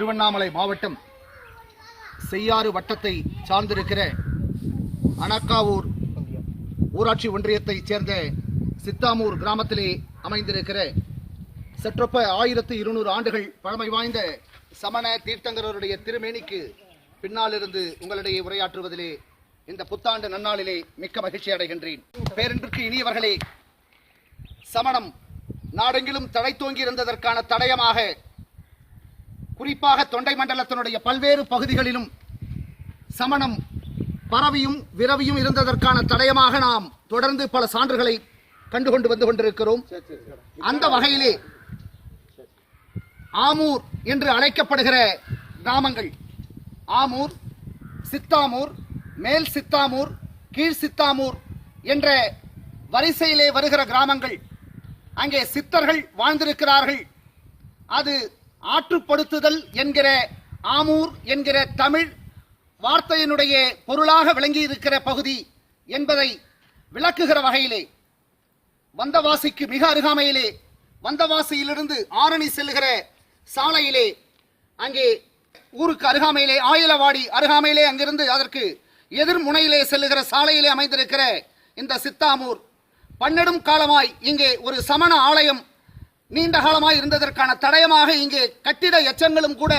திருவண்ணாமலை மாவட்டம் செய்யாறு வட்டத்தை சார்ந்திருக்கிற அனக்காவூர் ஊராட்சி ஒன்றியத்தைச் சேர்ந்த சித்தாமூர் கிராமத்திலே அமைந்திருக்கிற சற்றொப்ப ஆயிரத்து இருநூறு ஆண்டுகள் பழமை வாய்ந்த சமண தீர்த்தங்கரருடைய திருமேனிக்கு பின்னாலிருந்து உங்களிடையே உரையாற்றுவதிலே இந்த புத்தாண்டு நன்னாளிலே மிக்க மகிழ்ச்சி அடைகின்றேன். பேரன்பிற்கு இனியவர்களே சமணம் நாடெங்கிலும் தழைத்தோங்கி இருந்ததற்கான தடயமாக குறிப்பாக தொண்டை மண்டலத்தினுடைய பல்வேறு பகுதிகளிலும் சமணம் பரவியும் விரவியும் இருந்ததற்கான தடயமாக நாம் தொடர்ந்து பல சான்றுகளை கண்டுகொண்டு வந்து கொண்டிருக்கிறோம். அந்த வகையிலே ஆமூர் என்று அழைக்கப்படுகிற கிராமங்கள் ஆமூர் சித்தாமூர் மேல் சித்தாமூர் கீழ் சித்தாமூர் என்ற வரிசையிலே வருகிற கிராமங்கள் அங்கே சித்தர்கள் வாழ்ந்திருக்கிறார்கள். அது ஆற்றுப்படுத்துதல் என்கிற ஆமூர் என்கிற தமிழ் வார்த்தையினுடைய பொருளாக விளங்கி இருக்கிற பகுதி என்பதை விளக்குகிற வகையிலே வந்தவாசிக்கு மிக அருகாமையிலே வந்தவாசியிலிருந்து ஆரணி செல்லுகிற சாலையிலே அங்கே ஊருக்கு அருகாமையிலே ஆயிலவாடி அருகாமையிலே அங்கிருந்து அதற்கு எதிர்முனையிலே செல்லுகிற சாலையிலே அமைந்திருக்கிற இந்த சித்தாமூர். பன்னெடும் காலமாய் இங்கே ஒரு சமண ஆலயம் நீண்ட காலமாக இருந்ததற்கான தடயமாக இங்கே கட்டிட எச்சங்களும் கூட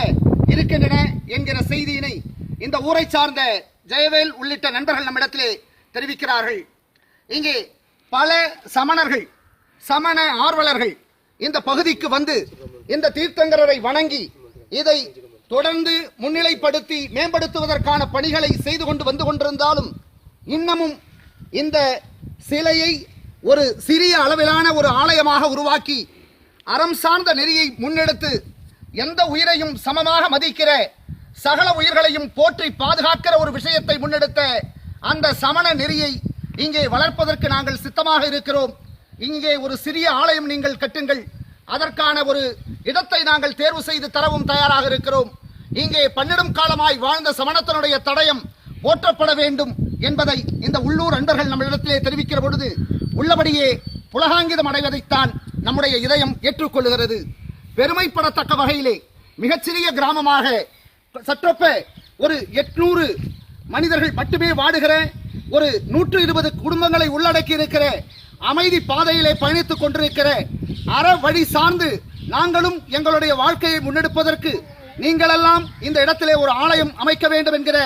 இருக்கின்றன என்கிற செய்தியினை இந்த ஊரை சார்ந்த ஜெயவேல் உள்ளிட்ட நண்பர்கள் நம்மிடத்திலே தெரிவிக்கிறார்கள். இங்கே பல சமணர்கள் சமண ஆர்வலர்கள் இந்த பகுதிக்கு வந்து இந்த தீர்த்தங்கரரை வணங்கி இதை தொடர்ந்து முன்னிலைப்படுத்தி மேம்படுத்துவதற்கான பணிகளை செய்து கொண்டு வந்து கொண்டிருந்தாலும் இன்னமும் இந்த சிலையை ஒரு சிறிய அளவிலான ஒரு ஆலயமாக உருவாக்கி அறம் சார்ந்த நெறியை முன்னெடுத்து எந்த உயிரையும் சமமாக மதிக்கிற சகல உயிர்களையும் போற்றி பாதுகாக்கிற ஒரு விஷயத்தை முன்னெடுத்த அந்த சமண நெறியை இங்கே வளர்ப்பதற்கு நாங்கள் சித்தமாக இருக்கிறோம். இங்கே ஒரு சிறிய ஆலயம் நீங்கள் கட்டுங்கள். அதற்கான ஒரு இடத்தை நாங்கள் தேர்வு செய்து தரவும் தயாராக இருக்கிறோம். இங்கே பன்னிடும் காலமாய் வாழ்ந்த சமணத்தினுடைய தடயம் போற்றப்பட வேண்டும் என்பதை இந்த உள்ளூர் அன்பர்கள் நம்மளிடத்திலே தெரிவிக்கிற பொழுது உள்ளபடியே புலகாங்கிதம் அடைவதைத்தான் நம்முடைய இதயம் ஏற்றுக்கொள்கிறது. பெருமைப்படத்தக்க வகையிலே மிகச்சிறிய கிராமமாக சற்றொப்ப ஒரு எட்நூறு மனிதர்கள் மட்டுமே வாடுகிற ஒரு நூற்று இருபது குடும்பங்களை உள்ளடக்கி இருக்கிற அமைதி பாதையிலே பயணித்துக் கொண்டிருக்கிற அற வழி சார்ந்து நாங்களும் எங்களுடைய வாழ்க்கையை முன்னெடுப்பதற்கு நீங்களெல்லாம் இந்த இடத்திலே ஒரு ஆலயம் அமைக்க வேண்டும் என்கிற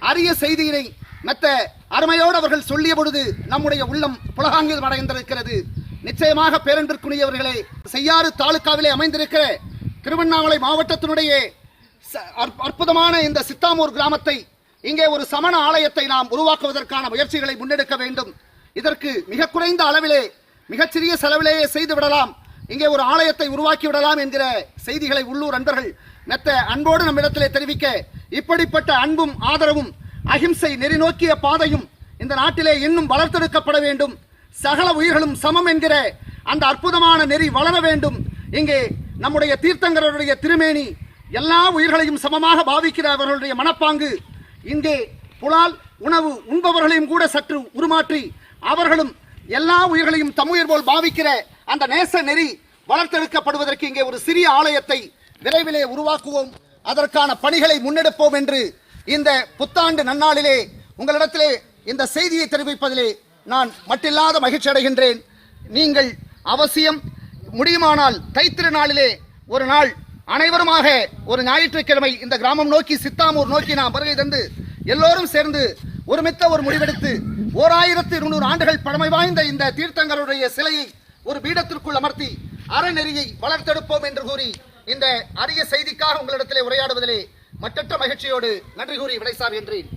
அரிய செய்தியினை மெத்த அருமையோடு அவர்கள் சொல்லிய பொழுது நம்முடைய உள்ளம் புலகாங்கில் அடைந்திருக்கிறது நிச்சயமாக பேரன்பிற்குரியவர்களே செய்யாறு தாலுக்காவிலே அமைந்திருக்கிற திருவண்ணாமலை மாவட்டத்தினுடைய அற்புதமான இந்த சித்தாமூர் கிராமத்தை இங்கே ஒரு சமண ஆலயத்தை நாம் உருவாக்குவதற்கான முயற்சிகளை முன்னெடுக்க வேண்டும். இதற்கு மிக குறைந்த அளவிலே மிகச்சிறிய செலவிலேயே செய்து விடலாம். இங்கே ஒரு ஆலயத்தை உருவாக்கி விடலாம் என்கிற செய்திகளை உள்ளூர் அன்பர்கள் மெத்த அன்போடு நம்மிடத்திலே தெரிவிக்க இப்படிப்பட்ட அன்பும் ஆதரவும் அகிம்சை நெறி நோக்கிய பாதையும் இந்த நாட்டிலே இன்னும் வளர்த்தெடுக்கப்பட வேண்டும். சகல உயிர்களும் சமம் என்கிற அந்த அற்புதமான நெறி வளர வேண்டும். இங்கே நம்முடைய தீர்த்தங்கரருடைய திருமேனி எல்லா உயிர்களையும் சமமாக பாவிக்கிற அவர்களுடைய மனப்பாங்கு. இங்கே புலால் உணவு உண்பவர்களையும் கூட சற்று உருமாற்றி அவர்களும் எல்லா உயிர்களையும் தம்முயிர் போல் பாவிக்கிற அந்த நேச நெறி வளர்த்தெடுக்கப்படுவதற்கு இங்கே ஒரு சிறிய ஆலயத்தை விரைவிலே உருவாக்குவோம். அதற்கான பணிகளை முன்னெடுப்போம் என்று இந்த புத்தாண்டு நன்னாளிலே உங்களிடத்திலே இந்த செய்தியை தெரிவிப்பதிலே நான் மட்டில்லாத மகிழ்ச்சி அடைகின்றேன். நீங்கள் அவசியம் முடியுமானால் தைத்திருநாளிலே ஒரு நாள் அனைவருமாக ஒரு ஞாயிற்றுக்கிழமை இந்த கிராமம் நோக்கி சித்தாமூர் நோக்கி நாம் வருகை தந்து எல்லோரும் சேர்ந்து ஒருமித்த ஒரு முடிவெடுத்து ஓர் ஆயிரத்தி இருநூறு ஆண்டுகள் பழமை வாய்ந்த இந்த தீர்த்தங்களுடைய சிலையை ஒரு பீடத்திற்குள் அமர்த்தி அறநெறியை வளர்த்தெடுப்போம் என்று கூறி இந்த அரிய செய்திக்காக உங்களிடத்திலே உரையாடுவதிலே மற்றற்ற மகிழ்ச்சியோடு நன்றி கூறி விடைசார் என்றேன்